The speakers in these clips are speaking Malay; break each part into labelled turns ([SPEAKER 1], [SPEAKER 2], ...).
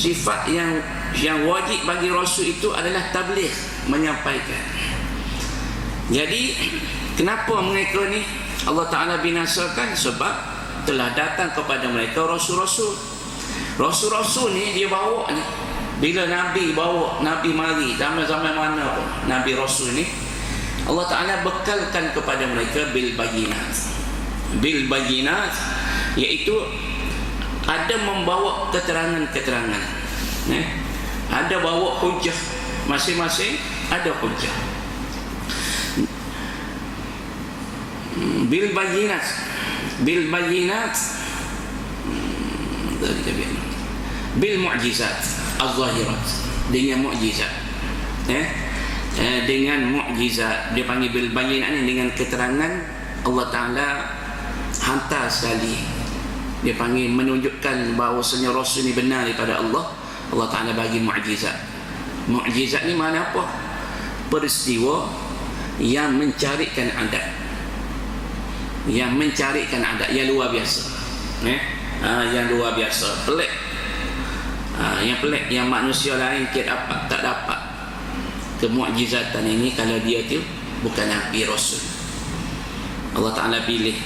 [SPEAKER 1] sifat yang yang wajib bagi rasul itu adalah tabligh menyampaikan. Jadi kenapa mereka ni? Allah Taala binasakan sebab telah datang kepada mereka rasul-rasul. Rasul-rasul ni dia bawa ni. Bila nabi bawa nabi mari zaman-zaman mana pun nabi rasul ni Allah Taala bekalkan kepada mereka bil bayinat bil bayinat iaitu ada membawa keterangan-keterangan. Eh? ada bawa hujah masing-masing ada hujah. Bil bayinat bil bayinat bil mu'jizat. Az-zahirat. Dengan mu'jizat. Eh? eh dengan mu'jizat. Dia panggil bil bayinat ni dengan keterangan Allah Taala hantar sekali dia panggil menunjukkan bahawasanya rasul ni benar daripada Allah. Allah Taala bagi mukjizat. Mukjizat ni mana apa? Peristiwa yang mencarikan adat yang mencarikan adat yang luar biasa. Eh? Ha, yang luar biasa. Pelik. Ha, yang pelik. Yang manusia lain tidak dapat tak dapat. Kemukjizatan ini kalau dia tu bukan nabi rasul. Allah Taala pilih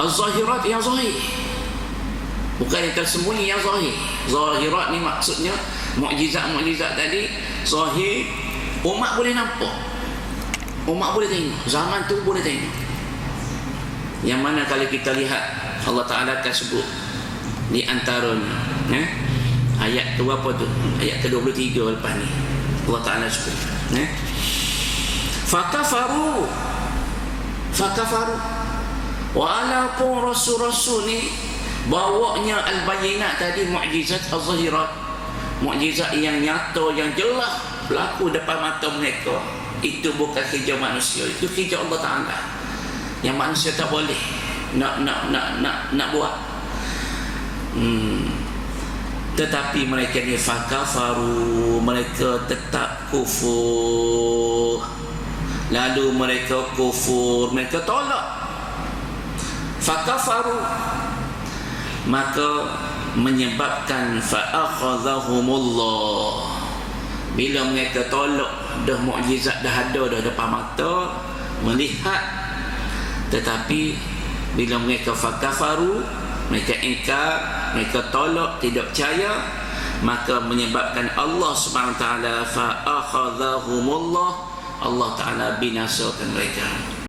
[SPEAKER 1] Az-zahirat yang zahir. Bukan yang tersembunyi yang zahir. Zahirat ni maksudnya Mu'jizat-mu'jizat tadi Zahir Umat boleh nampak. Umat boleh tengok. Zaman tu boleh tengok. Yang mana kalau kita lihat Allah Ta'ala akan sebut Di antaranya eh? Ayat tu? Apa tu Ayat ke-23 lepas ni. Allah Ta'ala sebut eh? Fakafaru. Fakafaru Walaupun rasul-rasul ni bawanya al-bayinat tadi mukjizat az-zahirat. Mukjizat yang nyata yang jelas berlaku depan mata mereka. Itu bukan kerja manusia, itu kerja Allah Taala. Yang manusia tak boleh nak nak nak nak nak buat. Hmm. Tetapi mereka ni fakafaru Mereka tetap kufur Lalu mereka kufur Mereka tolak fakafaru. Maka menyebabkan fa'akhadhahumullah bila mereka tolak dah mukjizat dah ada dah depan mata melihat. Tetapi bila mereka fakafaru mereka ingkar mereka tolak tidak percaya maka menyebabkan Allah Subhanahu taala fa'akhadhahumullah Allah taala binasakan mereka